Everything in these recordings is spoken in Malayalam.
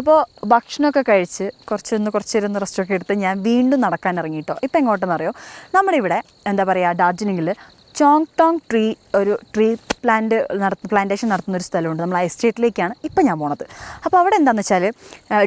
അപ്പോൾ ഭക്ഷണമൊക്കെ കഴിച്ച് കുറച്ചൊന്ന് കുറച്ച് ഇരുന്ന് റെസ്റ്റൊക്കെ എടുത്ത് ഞാൻ വീണ്ടും നടക്കാൻ ഇറങ്ങിയിട്ടോ ഇപ്പോൾ ഇപ്പം എങ്ങോട്ടെന്ന് അറിയോ നമ്മുടെ ഇവിടെ എന്താ പറയുക ഡാർജിലിംഗിൽ ചോങ് ടോങ് ട്രീ ഒരു ട്രീ പ്ലാന്റ് നടത്ത പ്ലാന്റേഷൻ നടത്തുന്ന ഒരു സ്ഥലമുണ്ട്. നമ്മൾ എസ്റ്റേറ്റിലേക്കാണ് ഇപ്പം ഞാൻ പോണത്. അപ്പോൾ അവിടെ എന്താണെന്ന് വെച്ചാൽ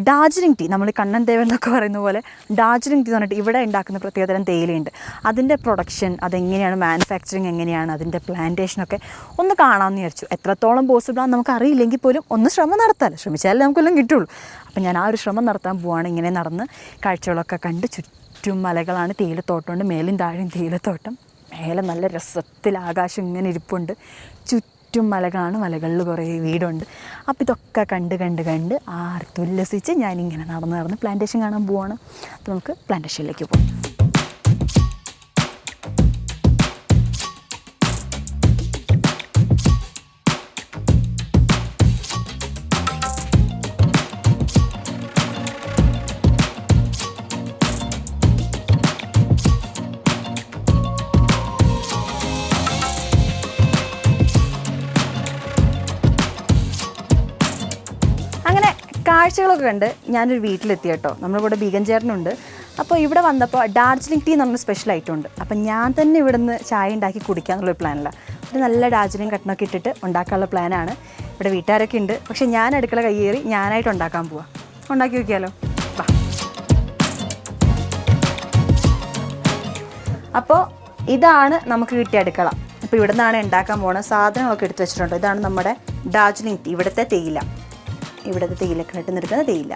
ഡാർജിലിംഗ് ടീ നമ്മൾ കണ്ണൻ ദേവൻ എന്നൊക്കെ പറയുന്ന പോലെ ഡാർജിലിംഗ് ടീ എന്ന് പറഞ്ഞിട്ട് ഇവിടെ ഉണ്ടാക്കുന്ന പ്രത്യേകതരം തേയിലയുണ്ട്. അതിന്റെ പ്രൊഡക്ഷൻ അതെങ്ങനെയാണ് മാനുഫാക്ചറിങ് എങ്ങനെയാണ് അതിന്റെ പ്ലാന്റേഷനൊക്കെ ഒന്ന് കാണാമെന്ന് വിചാരിച്ചു. എത്രത്തോളം പോസിബിളാണെന്ന് നമുക്ക് അറിയില്ലെങ്കിൽ പോലും ഒന്ന് ശ്രമം നടത്താമല്ലോ ശ്രമിച്ചാലേ നമുക്കെല്ലാം കിട്ടുള്ളൂ. അപ്പം ഞാൻ ആ ഒരു ശ്രമം നടത്താൻ പോവാണ്. ഇങ്ങനെ നടന്ന് കാഴ്ചകളൊക്കെ കണ്ട് ചുറ്റും മലകളാണ് തേയിലത്തോട്ടമുണ്ട്. മേലും താഴെയും തേയിലത്തോട്ടം. മേലെ നല്ല രസത്തിൽ ആകാശം ഇങ്ങനെ ഇരിപ്പുണ്ട്. ചുറ്റും മലകളാണ്. മലകളിൽ കുറേ വീടുണ്ട്. അപ്പോൾ ഇതൊക്കെ കണ്ട് കണ്ട് കണ്ട് ആർത്തുല്ലസിച്ച് ഞാനിങ്ങനെ നടന്ന് നടന്ന് പ്ലാന്റേഷൻ കാണാൻ പോവാണ്. അപ്പോൾ നമുക്ക് പ്ലാന്റേഷനിലേക്ക് പോകാം കാഴ്ചകളൊക്കെ കണ്ട് ഞാനൊരു വീട്ടിലെത്തി കേട്ടോ. നമ്മളിവിടെ ബീഗൻ ചേട്ടനുണ്ട് അപ്പോൾ ഇവിടെ വന്നപ്പോൾ ഡാർജിലിംഗ് ടീ എന്ന് പറഞ്ഞ സ്പെഷ്യൽ ആയിട്ടുണ്ട് ഉണ്ട്. അപ്പം ഞാൻ തന്നെ ഇവിടെ നിന്ന് ചായ ഉണ്ടാക്കി കുടിക്കാന്നുള്ളൊരു പ്ലാനല്ല ഒരു നല്ല ഡാർജിലിംഗ് കട്ടനൊക്കെ ഇട്ടിട്ട് ഉണ്ടാക്കാനുള്ള പ്ലാനാണ് ഇവിടെ വീട്ടുകാരൊക്കെ ഉണ്ട്. പക്ഷേ ഞാൻ അടുക്കള കയ്യേറി ഞാനായിട്ട് ഉണ്ടാക്കാൻ പോവാം. ഉണ്ടാക്കി നോക്കിയാലോ? വാ. അപ്പോൾ ഇതാണ് നമുക്ക് കിട്ടിയ അടുക്കള. അപ്പോൾ ഇവിടെ നിന്നാണ് ഉണ്ടാക്കാൻ പോകുന്നത് സാധനങ്ങളൊക്കെ എടുത്ത് വെച്ചിട്ടുണ്ട്. ഇതാണ് നമ്മുടെ ഡാർജിലിംഗ് ടീ ഇവിടുത്തെ തേയില. ഇവിടുത്തെ തേയിലക്കായിട്ട് നിൽക്കുന്ന തേയില.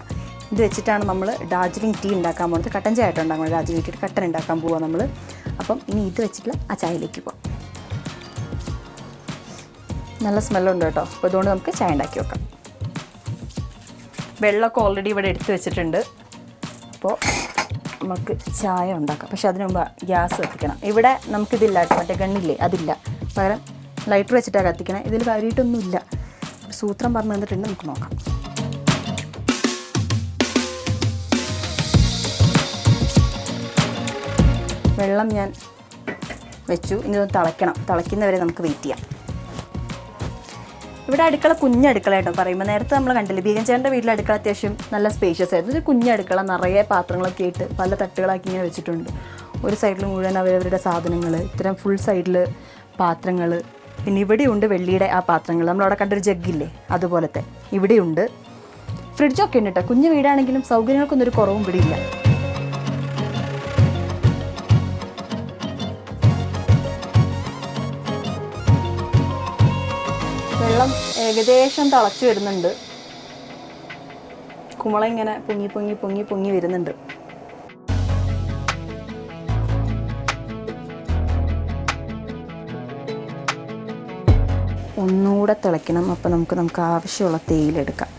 ഇത് വെച്ചിട്ടാണ് നമ്മൾ ഡാർജിലിംഗ് ടീ ഉണ്ടാക്കാൻ പോകുന്നത് കട്ടൻ ചായ ആയിട്ട് ഉണ്ടാകുന്നത് ഡാർജിലിംഗ് ടീ കട്ടൻ ഉണ്ടാക്കാൻ പോവാം നമ്മൾ അപ്പം ഇനി ഇത് വെച്ചിട്ടുള്ള ആ ചായയിലേക്ക് പോകാം നല്ല സ്മെല്ലുണ്ട് കേട്ടോ. അപ്പോൾ അതുകൊണ്ട് നമുക്ക് ചായ ഉണ്ടാക്കി വെക്കാം. വെള്ളമൊക്കെ ഓൾറെഡി ഇവിടെ എടുത്ത് വെച്ചിട്ടുണ്ട്. അപ്പോൾ നമുക്ക് ചായ ഉണ്ടാക്കാം. പക്ഷെ അതിന് മുമ്പ് ഗ്യാസ് കത്തിക്കണം. ഇവിടെ നമുക്കിതില്ല കേട്ടോ. മറ്റേ ഗണ്ണില്ലേ? അതില്ല. പകരം ലൈറ്റർ വെച്ചിട്ടാണ് കത്തിക്കണേ. ഇതിൽ കാര്യമായിട്ടൊന്നുമില്ല സൂത്രം പറഞ്ഞു തന്നിട്ടുണ്ട്. നമുക്ക് നോക്കാം. വെള്ളം ഞാൻ വെച്ചു. ഇനി ഇത് തിളയ്ക്കണം. തിളയ്ക്കുന്നവരെ നമുക്ക് വെയിറ്റ് ചെയ്യാം. ഇവിടെ അടുക്കള കുഞ്ഞടുക്കള കേട്ടോ പറയുമ്പോൾ നേരത്തെ നമ്മൾ കണ്ടില്ല ബീഗൻ ചേട്ടന്റെ വീട്ടിലെ അടുക്കള അത്യാവശ്യം നല്ല സ്പേഷ്യസ് ആയിരുന്നു. ഒരു കുഞ്ഞടുക്കള നിറയെ പാത്രങ്ങളൊക്കെ ഇട്ട് പല തട്ടുകളാക്കി ഇങ്ങനെ വെച്ചിട്ടുണ്ട്. ഒരു സൈഡിൽ മുഴുവൻ അവരവരുടെ സാധനങ്ങൾ ഇത്തരം ഫുൾ സൈഡിൽ പാത്രങ്ങൾ പിന്നെ ഇവിടെയുണ്ട് വെള്ളിയുടെ ആ പാത്രങ്ങൾ നമ്മളവിടെ കണ്ടൊരു ജഗ്ഗില്ലേ അതുപോലത്തെ. ഇവിടെയുണ്ട്. ഫ്രിഡ്ജൊക്കെ ഉണ്ട് കേട്ടോ. കുഞ്ഞു വീടാണെങ്കിലും സൗകര്യങ്ങൾക്കൊന്നും ഒരു കുറവും ഇവിടെ ഏകദേശം തിളച്ചു വരുന്നുണ്ട്. കുമള ഇങ്ങനെ പൊങ്ങി പൊങ്ങി പൊങ്ങി പൊങ്ങി വരുന്നുണ്ട്. ഒന്നുകൂടെ തിളയ്ക്കണം. അപ്പോൾ നമുക്ക് നമുക്ക് ആവശ്യമുള്ള തേയിലെടുക്കാം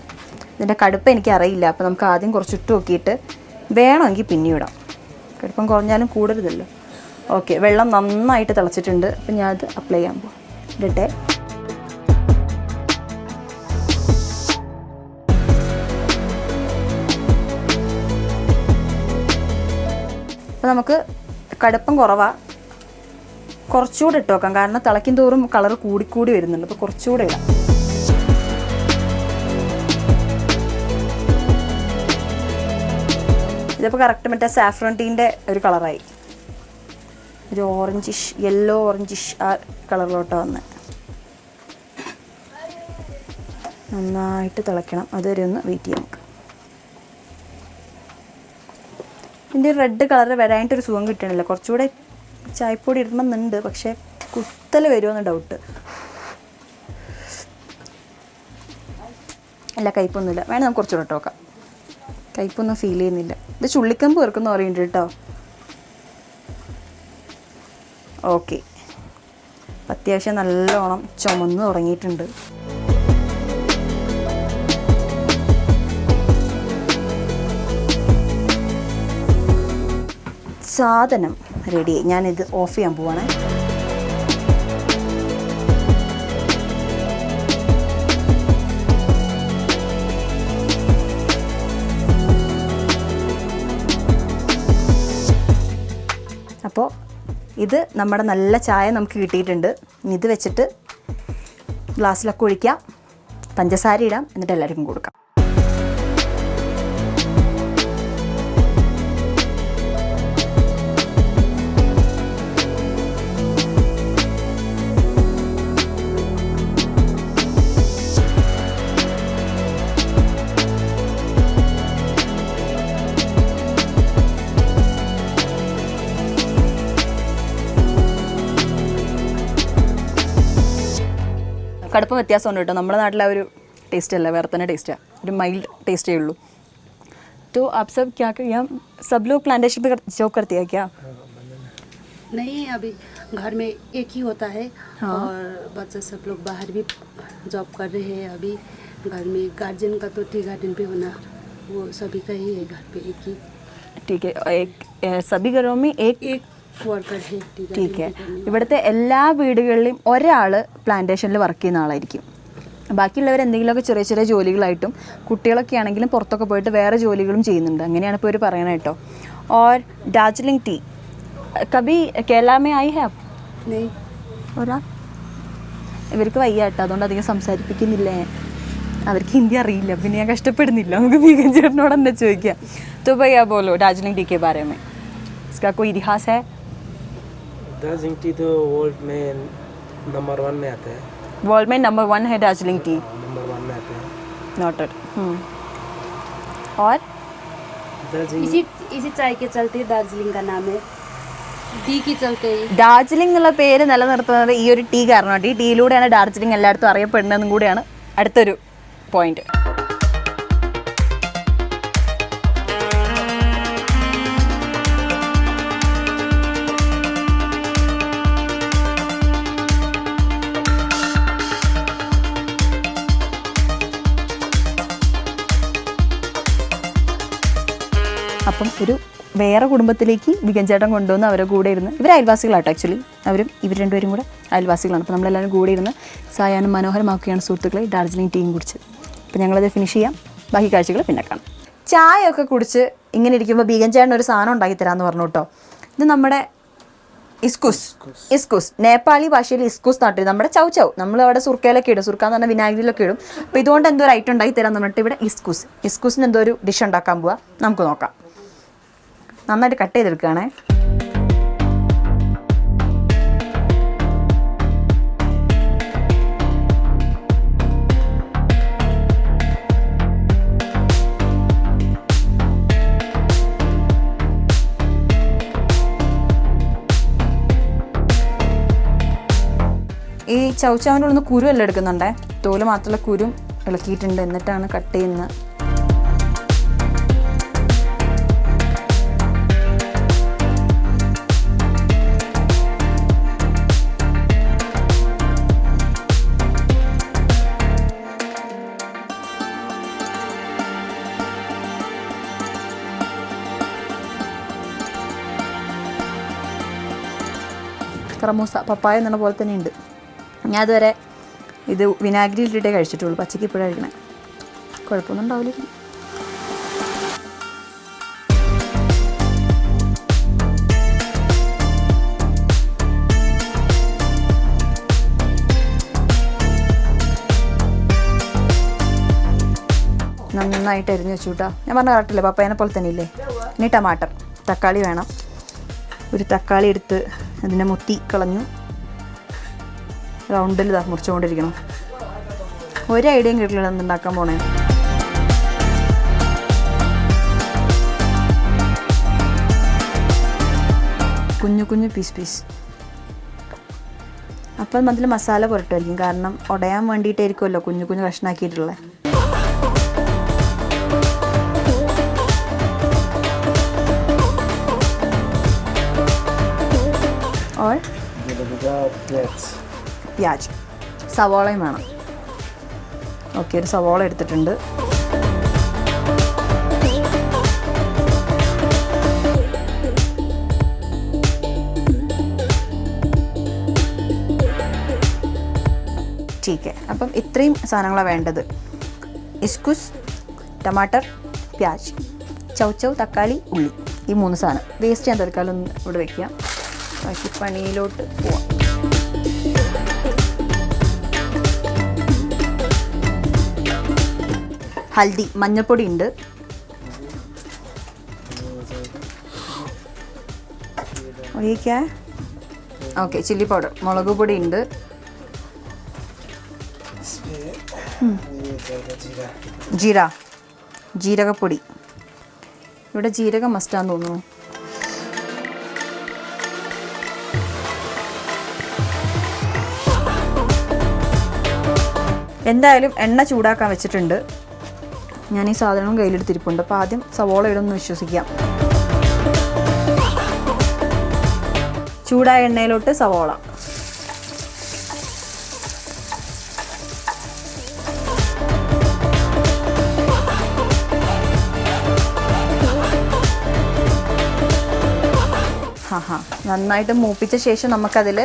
ഇതിന്റെ കടുപ്പം എനിക്കറിയില്ല അപ്പോൾ നമുക്ക് ആദ്യം കുറച്ച് ഇട്ട് നോക്കിയിട്ട് വേണമെങ്കിൽ പിന്നെ ഇടാം. കടുപ്പം കുറഞ്ഞാലും കൂടരുതല്ലോ. ഓക്കെ വെള്ളം നന്നായിട്ട് തിളച്ചിട്ടുണ്ട്. അപ്പോൾ ഞാൻ അത് അപ്ലൈ ചെയ്യാൻ പോകും ഇടട്ടെ. അപ്പോൾ നമുക്ക് കടുപ്പം കുറവാ. കുറച്ചുകൂടെ ഇട്ട് വെക്കാം. കാരണം തിളയ്ക്കും തോറും കളർ കൂടിക്കൂടി വരുന്നുണ്ട്. അപ്പോൾ കുറച്ചുകൂടെ ഇടാം. ഇതിപ്പോൾ കറക്റ്റ് മറ്റേ സാഫ്രോൺ ടീന്റെ ഒരു കളറായി ഒരു ഓറഞ്ചിഷ് യെല്ലോ ഓറഞ്ചിഷ് ആ കളറിലോട്ട് വന്ന്. നന്നായിട്ട് തിളയ്ക്കണം. അതുവരെ ഒന്ന് വെയിറ്റ് ചെയ്യാം നമുക്ക് ഇതിന്റെ റെഡ് കളർ വരാനായിട്ടൊരു സുഖം കിട്ടണില്ല. കുറച്ചുകൂടെ ചായപ്പൊടി ഇടണമെന്നുണ്ട് പക്ഷേ കുത്തൽ വരുമെന്ന് ഡൗട്ട് അല്ല കയ്പൊന്നുമില്ല. വേണേൽ നമുക്ക് കുറച്ചുകൂടെ ഇട്ട് നോക്കാം. കയ്പൊന്നും ഫീൽ ചെയ്യുന്നില്ല. ഇത് ചുള്ളിക്കമ്പ് വെറുക്കുന്ന പറയുന്നുണ്ട് കേട്ടോ. ഓക്കെ അത്യാവശ്യം നല്ലോണം ചുമന്ന് തുടങ്ങിയിട്ടുണ്ട്. സാധനം റെഡിയായി ഞാനിത് ഓഫ് ചെയ്യാൻ പോവാണ്. അപ്പോൾ ഇത് നമ്മുടെ നല്ല ചായ നമുക്ക് കിട്ടിയിട്ടുണ്ട്. ഇത് വെച്ചിട്ട് ഗ്ലാസ്സിലൊക്കെ ഒഴിക്കാം. പഞ്ചസാര ഇടാം. എന്നിട്ട് എല്ലാവർക്കും കൊടുക്കാം. കടുപ്പം വ്യത്യാസമുണ്ട് കേട്ടോ നമ്മുടെ നാട്ടിലെ ആ ഒരു ടേസ്റ്റ് അല്ല വേറെ തന്നെ ടേസ്റ്റാണ് ഒരു മൈൽഡ് ടേസ്റ്റേ ഉള്ളൂ तो आप सब क्या कर यहाँ सब लोग प्लांटेशन पे जॉब करते हैं क्या नहीं अभी घर में एक ही होता है हाँ। और बच्चा सब लोग बाहर भी जॉब कर रहे हैं अभी घर में गार्जियन का तो टी गार्डन पे होना वो सभी का ही है घर पे एक ही ठीक है एक ए, सभी घरों में एक एक वर्कर है टी गार्डन ടീക്ക് पे करने ഇവിടുത്തെ എല്ലാ വീടുകളിലും ഒരാൾ പ്ലാന്റേഷനിൽ വർക്ക് ചെയ്യുന്ന ആളായിരിക്കും ബാക്കിയുള്ളവർ എന്തെങ്കിലുമൊക്കെ ചെറിയ ചെറിയ ജോലികളായിട്ടും കുട്ടികളൊക്കെ ആണെങ്കിലും പുറത്തൊക്കെ പോയിട്ട് വേറെ ജോലികളും ചെയ്യുന്നുണ്ട് അങ്ങനെയാണ് ഇപ്പോൾ ഇവർ പറയണത് കേട്ടോ ഓർ ഡാർജിലിംഗ് ടീ കബി കേരളമേ ആയി ഹേ ആപ്പ്? नहीं ഒരാൾ ഇവർക്ക് വയ്യ കേട്ടോ അതുകൊണ്ട് അധികം സംസാരിപ്പിക്കുന്നില്ല ഞാൻ അവർക്ക് ഹിന്ദി അറിയില്ല പിന്നെ ഞാൻ കഷ്ടപ്പെടുന്നില്ല നമുക്ക് വീഗൻ ചേട്ടനോട് തന്നെ ചോദിക്കാം तो भैया बोलो दार्जिलिंग टी के बारे में इसका कोई इतिहास है दार्जिलिंग टी तो वर्ल्ड में नंबर वन में आता है वर्ल्ड में नंबर वन है दार्जिलिंग टी नंबर वन में आता है नोटेड और दार्जिलिंग इसी इसी चाय के चलते दार्जिलिंग का नाम है टी के चलते ही ഡാർജിലിംഗ് എന്നുള്ള പേര് നിലനിർത്തുന്നത് ഈ ഒരു ടീ കാരണമാണ് ഈ ടീയിലൂടെയാണ് ഡാർജിലിംഗ് എല്ലായിടത്തും അറിയപ്പെടുന്നതെന്നും കൂടിയാണ് അടുത്തൊരു പോയിന്റ് അപ്പം ഒരു വേറെ കുടുംബത്തിലേക്ക് വികഞ്ചേട്ടം കൊണ്ടുവന്ന് അവരെ കൂടെ ഇരുന്ന് ഇവർ അയൽവാസികളാട്ടോ ആക്ച്വലി അവരും ഇവർ രണ്ടുപേരും കൂടെ അയൽവാസികളാണ്. അപ്പോൾ നമ്മളെല്ലാവരും കൂടെ ഇരുന്ന് സായാഹ്നം മനോഹരമാക്കുകയാണ് സുഹൃത്തുക്കളെ ഡാർജിലിംഗ് ടീം കുടിച്ച്. അപ്പോൾ ഞങ്ങളത് ഫിനിഷ് ചെയ്യാം. ബാക്കി കാഴ്ചകൾ പിന്നെ കാണാം. ചായയൊക്കെ കുടിച്ച് ഇങ്ങനെ ഇരിക്കുമ്പോൾ ബീഗഞ്ചേട്ടൻ ഒരു സാധനം ഉണ്ടാക്കി തരാമെന്ന് പറഞ്ഞു കേട്ടോ. ഇത് നമ്മുടെ ഇസ്കുസ്. ഇസ്കുസ്. നേപ്പാളി ഭാഷയിൽ ഇസ്കുസ് നാട്ടിൽ നമ്മുടെ ചൗ ചൗ. നമ്മൾ അവിടെ സുർക്കയിലൊക്കെ ഇടും. സുർക്ക എന്ന് പറഞ്ഞാൽ വിനാഗിരിയിലൊക്കെ ഇടും. അപ്പോൾ ഇതുകൊണ്ട് എന്തോ ഒരു ഐറ്റം ഉണ്ടാക്കി തരാമെന്ന് പറഞ്ഞിട്ട് ഇവിടെ ഇസ്കുസ്. ഇസ്കുസിന് എന്തോ ഒരു ഡിഷ് ഉണ്ടാക്കാൻ പോവാം. നമുക്ക് നോക്കാം. നന്നായിട്ട് കട്ട് ചെയ്തെടുക്കുകയാണേ. ഈ ചവച്ചാവിന്റെ ഉള്ളിൽ നിന്ന് കുരു എല്ലാം എടുക്കുന്നുണ്ടേ. തോൽ മാത്രമുള്ള കുരും ഇളക്കിയിട്ടുണ്ട്. എന്നിട്ടാണ് കട്ട് ചെയ്യുന്നത്. കറമൂസ പപ്പായ എന്നുള്ള പോലെ തന്നെ ഉണ്ട്. ഞാൻ അതുവരെ ഇത് വിനാഗിരി ഇട്ടിട്ടേ കഴിച്ചിട്ടുള്ളൂ. പച്ചയ്ക്ക് ഇപ്പോഴാണ് കഴിക്കണേ. കുഴപ്പമൊന്നും ഉണ്ടാവില്ല. നന്നായിട്ട് എരിഞ്ഞ് വെച്ചു കേട്ടോ. ഞാൻ പറഞ്ഞ കറക്റ്റല്ലേ പപ്പായനെ പോലെ തന്നെ ഇല്ലേ? ഇനി ടമാട്ടർ. തക്കാളി വേണം. ഒരു തക്കാളി എടുത്ത് അതിനെ മുത്തി കളഞ്ഞു. റൗണ്ടിൽ ഇതാ മുറിച്ചുകൊണ്ടിരിക്കണം. ഒരു ഐഡിയയും കിട്ടില്ല എന്തുണ്ടാക്കാൻ പോണേ. കുഞ്ഞു കുഞ്ഞു പീസ് പീസ്. അപ്പം അതിൽ മസാല പുരട്ടുമായിരിക്കും. കാരണം ഉടയാൻ വേണ്ടിയിട്ടായിരിക്കുമല്ലോ കുഞ്ഞു കുഞ്ഞു കഷ്ണാക്കിയിട്ടുള്ളത് ഓൾ പ്യാജ്. സവോളയും വേണം. ഓക്കെ ഒരു സവോള എടുത്തിട്ടുണ്ട്. ടീക്ക് അപ്പം ഇത്രയും സാധനങ്ങളാണ് വേണ്ടത്. ഇസ്കുസ് ടമാട്ടർ പ്യാജ്. ചൗ ചൗ തക്കാളി ഉള്ളി. ഈ മൂന്ന് സാധനം. വേസ്റ്റ് ഞാൻ തൽക്കാലം ഇവിടെ വയ്ക്കാം. ബാക്കി പണിയിലോട്ട് പോവാം. ഹൽദി മഞ്ഞൾപ്പൊടി ഉണ്ട്. Okay chilli powder. മുളക് പൊടി ഉണ്ട്. ജീര. ജീരകപ്പൊടി. ഇവിടെ ജീരകം മസ്റ്റാന്ന് തോന്നുന്നു. എന്തായാലും എണ്ണ ചൂടാക്കാൻ വെച്ചിട്ടുണ്ട്. ഞാൻ ഈ സാധനവും കയ്യിലെടുത്തിരിപ്പുണ്ട്. അപ്പോൾ ആദ്യം സവോള ഇടുമെന്ന് വിശ്വസിക്കാം. ചൂടായ എണ്ണയിലോട്ട് സവോള. നന്നായിട്ട് മൂപ്പിച്ച ശേഷം നമുക്കതിൽ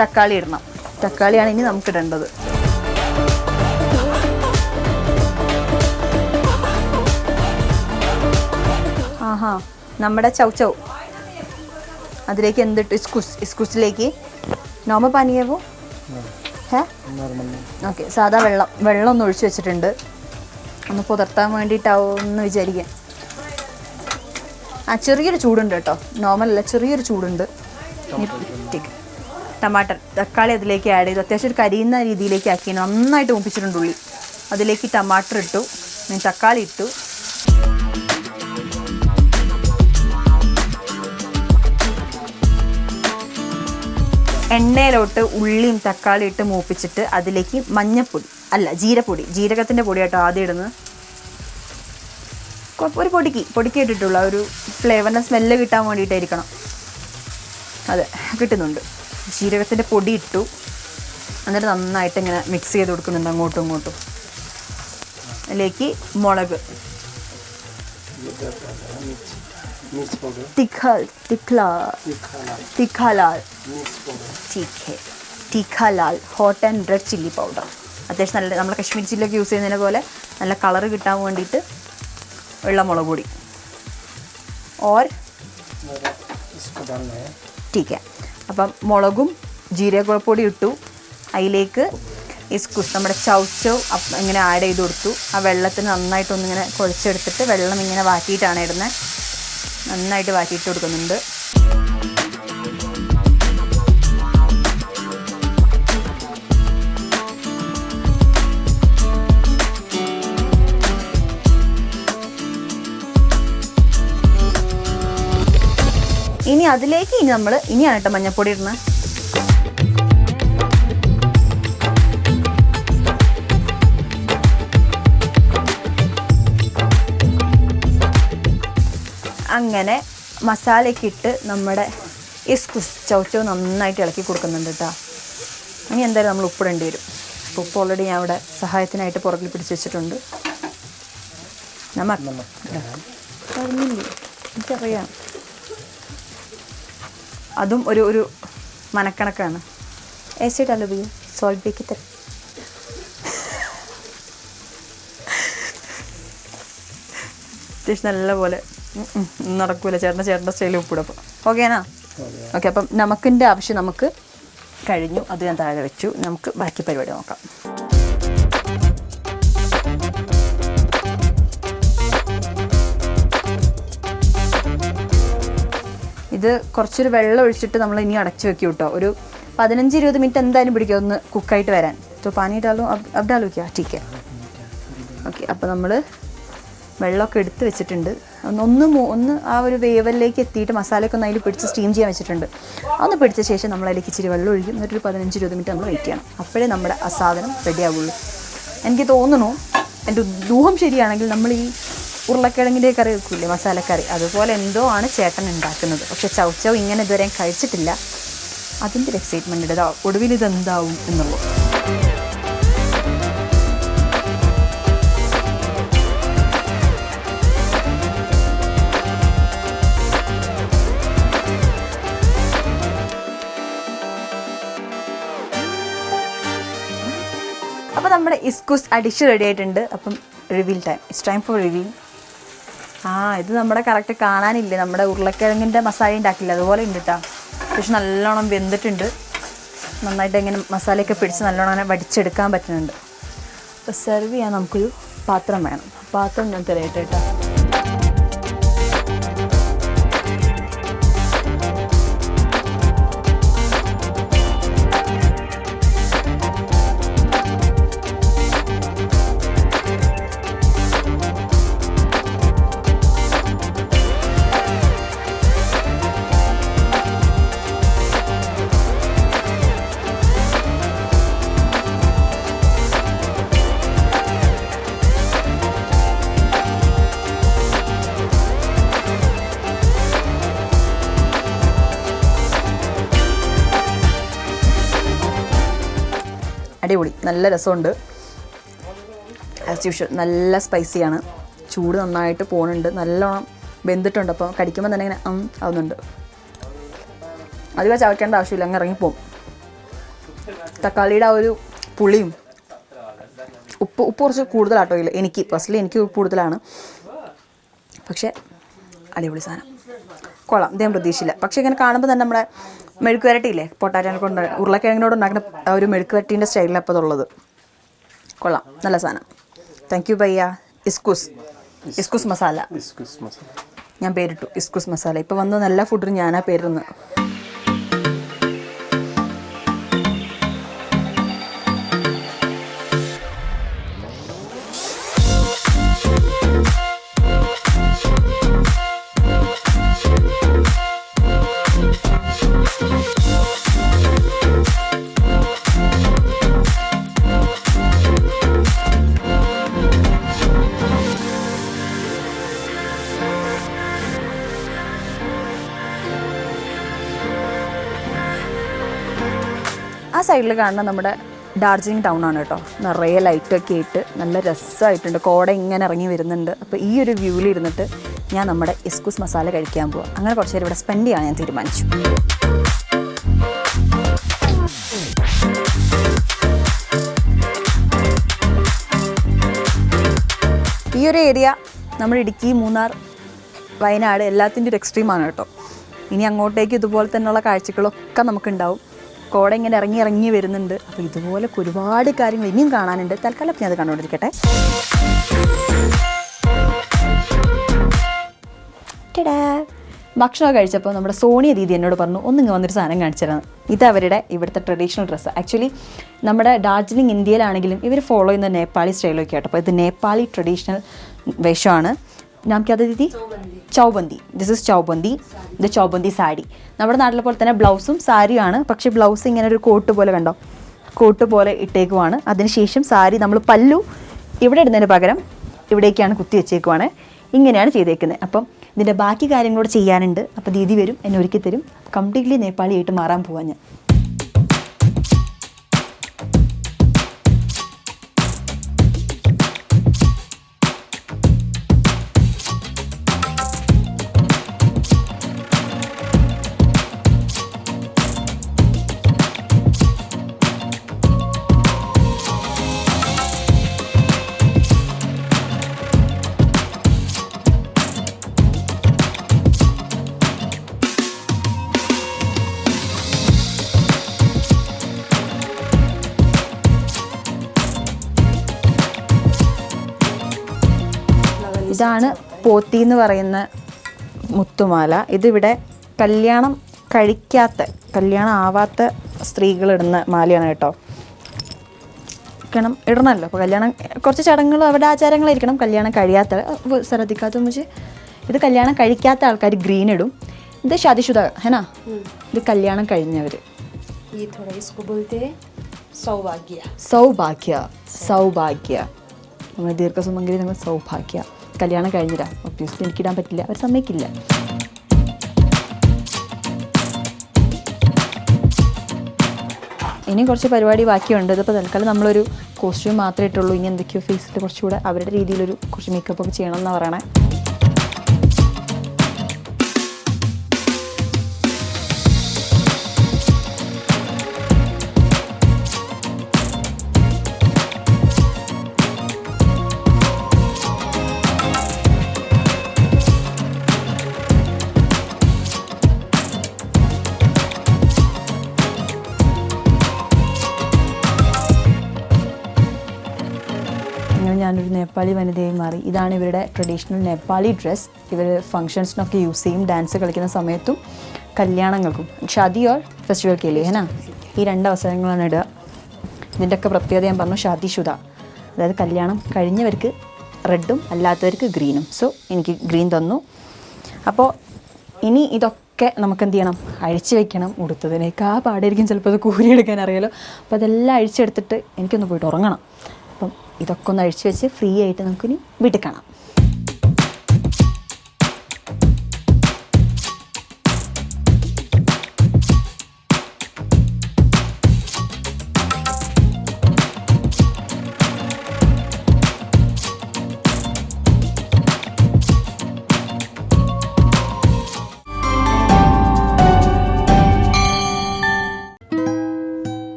തക്കാളി ഇടണം. തക്കാളിയാണ് ഇനി നമുക്ക് ഇടേണ്ടത്. നമ്മുടെ ചൗ ചൗ. അതിലേക്ക് എന്തിട്ട് ഇസ്കുസ്. ഇസ്കുസിലേക്ക് നോമ പാനീയവോ? ഓക്കെ. സാധാ വെള്ളം. വെള്ളം ഒന്ന് ഒഴിച്ചു വെച്ചിട്ടുണ്ട്. ഒന്ന് പുതർത്താൻ വേണ്ടിയിട്ടാവും എന്ന് വിചാരിക്കാം. ആ ചെറിയൊരു ചൂടുണ്ട് കേട്ടോ. നോർമലല്ല ചെറിയൊരു ചൂടുണ്ട്. ടമാറ്റർ തക്കാളി അതിലേക്ക് ആഡ് ചെയ്തു. അത്യാവശ്യം ഒരു കരിയുന്ന രീതിയിലേക്ക് ആക്കി നന്നായിട്ട് മുപ്പിച്ചിട്ടുണ്ട് ഉള്ളി. അതിലേക്ക് ടമാറ്റർ ഇട്ടു. തക്കാളി ഇട്ടു. എണ്ണയിലോട്ട് ഉള്ളിയും തക്കാളി ഇട്ട് മൂപ്പിച്ചിട്ട് അതിലേക്ക് മഞ്ഞപ്പൊടി അല്ല ജീരപ്പൊടി ജീരകത്തിന്റെ പൊടി കേട്ടോ ആദ്യം ഇടുന്നത്. ഒരു പൊടിക്ക് പൊടിക്ക് ഇട്ടിട്ടുള്ള ഒരു ഫ്ലേവറിന്റെ സ്മെല്ല് കിട്ടാൻ വേണ്ടിയിട്ടായിരിക്കണം. അതെ കിട്ടുന്നുണ്ട്. ജീരകത്തിന്റെ പൊടി ഇട്ടു. എന്നിട്ട് നന്നായിട്ട് ഇങ്ങനെ മിക്സ് ചെയ്ത് കൊടുക്കുന്നുണ്ട് അങ്ങോട്ടും ഇങ്ങോട്ടും. അതിലേക്ക് മുളക്. मिर्च मिर्च पाउडर തിഖൽ തിഖ്ല तीखा लाल തിഖാ ലാൽ मिर्च पाउडर ठीक है तीखा लाल hot and red chilli powder അത്യാവശ്യം നല്ല നമ്മൾ കശ്മീരി ചില്ലിയൊക്കെ യൂസ് ചെയ്യുന്നതിനെ പോലെ നല്ല കളർ കിട്ടാൻ വേണ്ടിയിട്ട് ഉള്ള മുളക് പൊടി ഓർ और इसको डालना है ടീക്ക അപ്പം മുളകും ജീരകപ്പൊടി ഇട്ടു അതിലേക്ക് ഇസ്കുസ് നമ്മുടെ ചൗച്ചൗ അപ്പ് ഇങ്ങനെ ആഡ് ചെയ്ത് കൊടുത്തു ആ വെള്ളത്തിന് നന്നായിട്ടൊന്നിങ്ങനെ കുഴച്ചെടുത്തിട്ട് വെള്ളം ഇങ്ങനെ വാറ്റിയിട്ടാണ് ഇടുന്നത് നന്നായിട്ട് വാറ്റിയിട്ട് കൊടുക്കുന്നുണ്ട്. ഇനി അതിലേക്ക് ഇനി നമ്മൾ ഇനിയാണ് കേട്ടോ മഞ്ഞപ്പൊടി ഇടുന്നത്. ഇങ്ങനെ മസാലയൊക്കെ ഇട്ട് നമ്മുടെ ഈ ചവറ്റോ നന്നായിട്ട് ഇളക്കി കൊടുക്കുന്നുണ്ട് കേട്ടോ ഇനി എന്തായാലും നമ്മൾ ഉപ്പിടേണ്ടി വരും. അപ്പോൾ ഉപ്പ് ഓൾറെഡി ഞാൻ അവിടെ സഹായത്തിനായിട്ട് പുറകിൽ പിടിച്ച് വെച്ചിട്ടുണ്ട്. എനിക്കറിയാം. അതും ഒരു ഒരു മനക്കണക്കാണ്. ഏച്ചിട്ടല്ലോ ഡലബി സോൾട്ട് ബേക്ക് തരും അത്യാവശ്യം നല്ലപോലെ നടക്കൂല. ചേട്ടൻ ചേട്ടന്റെ സ്റ്റൈൽ ഉപ്പിടപ്പം ഓക്കേനാ ഓക്കെ അപ്പം നമുക്കിന്റെ ആവശ്യം നമുക്ക് കഴിഞ്ഞു. അത് ഞാൻ താഴെ വെച്ചു. നമുക്ക് ബാക്കി പരിപാടി നോക്കാം. ഇത് കുറച്ചൊരു വെള്ളം ഒഴിച്ചിട്ട് നമ്മൾ ഇനി അടച്ചു വെക്കും കേട്ടോ. ഒരു പതിനഞ്ച് ഇരുപത് മിനിറ്റ് എന്തായാലും പിടിക്കും ഒന്ന് കുക്കായിട്ട് വരാൻ. ഇപ്പോൾ പാനി ഇട്ടാലും അബ്ഡാലോ ക്യാ ഓക്കെ അപ്പോൾ നമ്മൾ വെള്ളമൊക്കെ എടുത്ത് വെച്ചിട്ടുണ്ട്. ഒന്ന് ഒന്ന് ആ ഒരു വേവലിലേക്ക് എത്തിയിട്ട് മസാലയൊക്കെ ഒന്ന് അതിൽ പിടിച്ച് സ്റ്റീം ചെയ്യാൻ വെച്ചിട്ടുണ്ട്. അതൊന്ന് പിടിച്ച ശേഷം നമ്മൾ അതിലേക്ക് ഇച്ചിരി വെള്ളം ഒഴിക്കും. എന്നിട്ടൊരു പതിനഞ്ച് ഇരുപത് മിനിറ്റ് നമ്മൾ വെയിറ്റ് ചെയ്യണം. അപ്പോഴേ നമ്മുടെ ആ സാധനം റെഡി ആവുള്ളൂ. എനിക്ക് തോന്നുന്നു എന്റെ ദൂഹം ശരിയാണെങ്കിൽ നമ്മൾ ഈ ഉരുളക്കിഴങ്ങിന്റെ കറി വെക്കില്ലേ മസാലക്കറി. അതുപോലെ എന്തോ ആണ് ചേട്ടൻ ഉണ്ടാക്കുന്നത്. പക്ഷെ ചൗ ഇങ്ങനെ ഇതുവരെയും കഴിച്ചിട്ടില്ല. അതിന്റെ ഒരു എക്സൈറ്റ്മെന്റ് ഇതാ ഒടുവിൽ ഇതെന്താവും എന്നുള്ളത്. നമ്മുടെ ഇസ്കുസ് അഡിഷ് റെഡി ആയിട്ടുണ്ട്. അപ്പം reveal time it's time for reveal ആ ഇത് നമ്മുടെ കറക്റ്റ് കാണാനില്ലേ? നമ്മുടെ ഉരുളക്കിഴങ്ങിന്റെ മസാല ഉണ്ടാക്കില്ല? അതുപോലെ ഉണ്ട് കേട്ടോ പക്ഷെ നല്ലോണം വെന്തിട്ടുണ്ട്. നന്നായിട്ട് ഇങ്ങനെ മസാലയൊക്കെ പിടിച്ച് നല്ലോണം അങ്ങനെ വടിച്ചെടുക്കാൻ പറ്റുന്നുണ്ട്. അപ്പോൾ സെർവ് ചെയ്യാൻ നമുക്കൊരു പാത്രം വേണം. പാത്രം ഞാൻ തരട്ടെ കേട്ടോ. നല്ല രസമുണ്ട്. ആസ് യൂഷ്വൽ നല്ല സ്പൈസിയാണ് ചൂട് നന്നായിട്ട് പോകുന്നുണ്ട് നല്ലോണം വെന്തിട്ടുണ്ട്. അപ്പോൾ കടിക്കുമ്പോൾ തന്നെ ഇങ്ങനെ ആവുന്നുണ്ട്. അധികം ചവയ്ക്കേണ്ട ആവശ്യമില്ല. അങ്ങ് ഇറങ്ങിപ്പോവും. തക്കാളിയുടെ ആ ഒരു പുളിയും ഉപ്പ് ഉപ്പ് കുറച്ച് കൂടുതലാട്ടോ ഇല്ല എനിക്ക് പേഴ്സണലി എനിക്ക് ഉപ്പ് കൂടുതലാണ്. പക്ഷേ അടിപൊളി സാധനം. കൊള്ളാം. ഇദ്ദേഹം പ്രതീക്ഷയില്ല പക്ഷേ ഇങ്ങനെ കാണുമ്പോൾ തന്നെ നമ്മുടെ മെഴുക്ക് വരട്ടിയില്ലേ പൊട്ടാറ്റനെ കൊണ്ട് ഉരുളക്കിഴങ്ങിനോട് ഉണ്ടാക്കുന്ന ഒരു മെഴുക്ക് വരട്ടീന്റെ സ്റ്റൈലിലാണ് അപ്പോൾ ഉള്ളത് കൊള്ളാം. നല്ല സാധനം. താങ്ക് യു ബയ്യ ഇസ്കൂസ്. ഇസ്കൂസ് മസാല. ഞാൻ പേരിട്ടു. ഇസ്കൂസ് മസാല. ഇപ്പോൾ വന്ന നല്ല ഫുഡിന് ഞാനാ പേരുന്നത് സൈഡിൽ കാണുന്ന നമ്മുടെ ഡാർജിലിംഗ് ടൗൺ ആണ് കേട്ടോ. നിറയെ ലൈറ്റൊക്കെ ഇട്ട് നല്ല രസമായിട്ടുണ്ട് കോട ഇങ്ങനെ ഇറങ്ങി വരുന്നുണ്ട്. അപ്പോൾ ഈ ഒരു വ്യൂവിൽ ഇരുന്നിട്ട് ഞാൻ നമ്മുടെ എസ്കുസ് മസാല കഴിക്കാൻ പോവാം. അങ്ങനെ കുറച്ച് നേരം ഇവിടെ സ്പെൻഡ് ചെയ്യാൻ ഞാൻ തീരുമാനിച്ചു. ഈ ഒരു ഏരിയ നമ്മുടെ ഇടുക്കി മൂന്നാർ വയനാട് എല്ലാത്തിന്റെ ഒരു എക്സ്ട്രീമാണ് കേട്ടോ. ഇനി അങ്ങോട്ടേക്ക് ഇതുപോലെ തന്നെയുള്ള കാഴ്ചകളൊക്കെ നമുക്കുണ്ടാവും. കോട ഇങ്ങനെ ഇറങ്ങി ഇറങ്ങി വരുന്നുണ്ട്. അപ്പോൾ ഇതുപോലെ ഒരുപാട് കാര്യങ്ങൾ ഇനിയും കാണാനുണ്ട്. തൽക്കാലം ഞാൻ അത് കണ്ടുകൊണ്ടിരിക്കട്ടെ. ഭക്ഷണം കഴിച്ചപ്പോൾ നമ്മുടെ സോണിയ ദീദി എന്നോട് പറഞ്ഞു ഒന്നിങ്ങ് വന്നൊരു സാധനം കാണിച്ചിരുന്നു ഇത് അവരുടെ ഇവിടുത്തെ ട്രഡീഷണൽ ഡ്രസ്സ് ആക്ച്വലി നമ്മുടെ ഡാർജിലിംഗ് ഇന്ത്യയിലാണെങ്കിലും ഇവർ ഫോളോ ചെയ്യുന്ന നേപ്പാളി സ്റ്റൈലൊക്കെ ആട്ടോ അപ്പോൾ ഇത് നേപ്പാളി ട്രഡീഷണൽ വേഷമാണ്. നമുക്കത് Didi Chaubandi. This is Chaubandi. The Chaubandi sari. നമ്മുടെ നാട്ടിലെ പോലെ തന്നെ ബ്ലൗസും സാരിയാണ് പക്ഷേ ബ്ലൗസ് ഇങ്ങനെ ഒരു കോട്ട് പോലെ കണ്ടോ? കോട്ട് പോലെ ഇട്ടേക്കുവാണ്. അതിനുശേഷം സാരി നമ്മൾ പല്ലു ഇവിടെ ഇടുന്നതിന് പകരം ഇവിടേക്കാണ് കുത്തി വെച്ചേക്കുവാണ്. ഇങ്ങനെയാണ് ചെയ്തേക്കുന്നത്. അപ്പം ഇതിന്റെ ബാക്കി കാര്യങ്ങളോട് ചെയ്യാനുണ്ട്. അപ്പോൾ ദീദി വരും. എന്നെ ഒരുക്കി തരും. കംപ്ലീറ്റ്ലി നേപ്പാളി ആയിട്ട് മാറാൻ പോവാൻ ഞാൻ. ഇതാണ് പോത്തി എന്ന് പറയുന്ന മുത്തുമാല. ഇതിവിടെ കല്യാണം കഴിക്കാത്ത കല്യാണം ആവാത്ത സ്ത്രീകളിടുന്ന മാലയാണ് കേട്ടോ. ക്കണം ഇടണമല്ലോ. അപ്പോൾ കല്യാണം കുറച്ച് ചടങ്ങുകളും അവരുടെ ആചാരങ്ങളായിരിക്കണം. കല്യാണം കഴിയാത്ത ശ്രദ്ധിക്കാത്ത വെച്ച് ഇത് കല്യാണം കഴിക്കാത്ത ആൾക്കാർ ഗ്രീൻ ഇടും. ഇത് ശതിശുത ഹേനാ? ഇത് കല്യാണം കഴിഞ്ഞവർ സൗഭാഗ്യ. സൗഭാഗ്യ സൗഭാഗ്യ. നമ്മുടെ ദീർഘസുമംഗലി നമ്മൾ സൗഭാഗ്യ. കല്യാണം കഴിഞ്ഞിടാം ഒബ്വിയസ്ലി എനിക്കിടാൻ പറ്റില്ല. അവർ സമ്മതിക്കില്ല. ഇനി കുറച്ച് പരിപാടി ബാക്കിയുണ്ട്. ഇതിപ്പോൾ തൽക്കാലം നമ്മളൊരു കോസ്റ്റ്യൂം മാത്രമേ ഇട്ടുള്ളൂ. ഇനി എന്തൊക്കെയോ ഫേസിൽ കുറച്ചുകൂടെ അവരുടെ രീതിയിലൊരു കുറച്ച് മേക്കപ്പ് ഒക്കെ ചെയ്യണം എന്ന് പറയണേ. നേപ്പാളി വനിതയായി മാറി. ഇതാണ് ഇവരുടെ ട്രഡീഷണൽ നേപ്പാളി ഡ്രസ്സ് ഇവർ ഫങ്ഷൻസിനൊക്കെ യൂസ് ചെയ്യും ഡാൻസ് കളിക്കുന്ന സമയത്തും കല്യാണങ്ങൾക്കും. ഷാദി ഓർ ഫെസ്റ്റിവൽ കേലി ഹേനാ? ഈ രണ്ട് അവസരങ്ങളാണ് ഇടുക. ഇതിന്റെയൊക്കെ പ്രത്യേകത ഞാൻ പറഞ്ഞു ഷാദി ഷുദ. അതായത് കല്യാണം കഴിഞ്ഞവർക്ക് റെഡും അല്ലാത്തവർക്ക് ഗ്രീനും. സോ എനിക്ക് ഗ്രീൻ തന്നു. അപ്പോൾ ഇനി ഇതൊക്കെ നമുക്ക് എന്ത് ചെയ്യണം? അഴിച്ചു വെക്കണം. ഉടുത്തതിനേക്കാ പാടായിരിക്കും ചിലപ്പോൾ അത് കൂരിയെടുക്കാൻ അറിയാലോ. അപ്പോൾ അതെല്ലാം അഴിച്ചെടുത്തിട്ട് എനിക്കൊന്ന് പോയിട്ട് ഉറങ്ങണം. ഇതൊക്കെ ഒന്ന് അഴിച്ചു വെച്ച് ഫ്രീ ആയിട്ട് നമുക്കിനി വീട്ടിൽ കാണാം.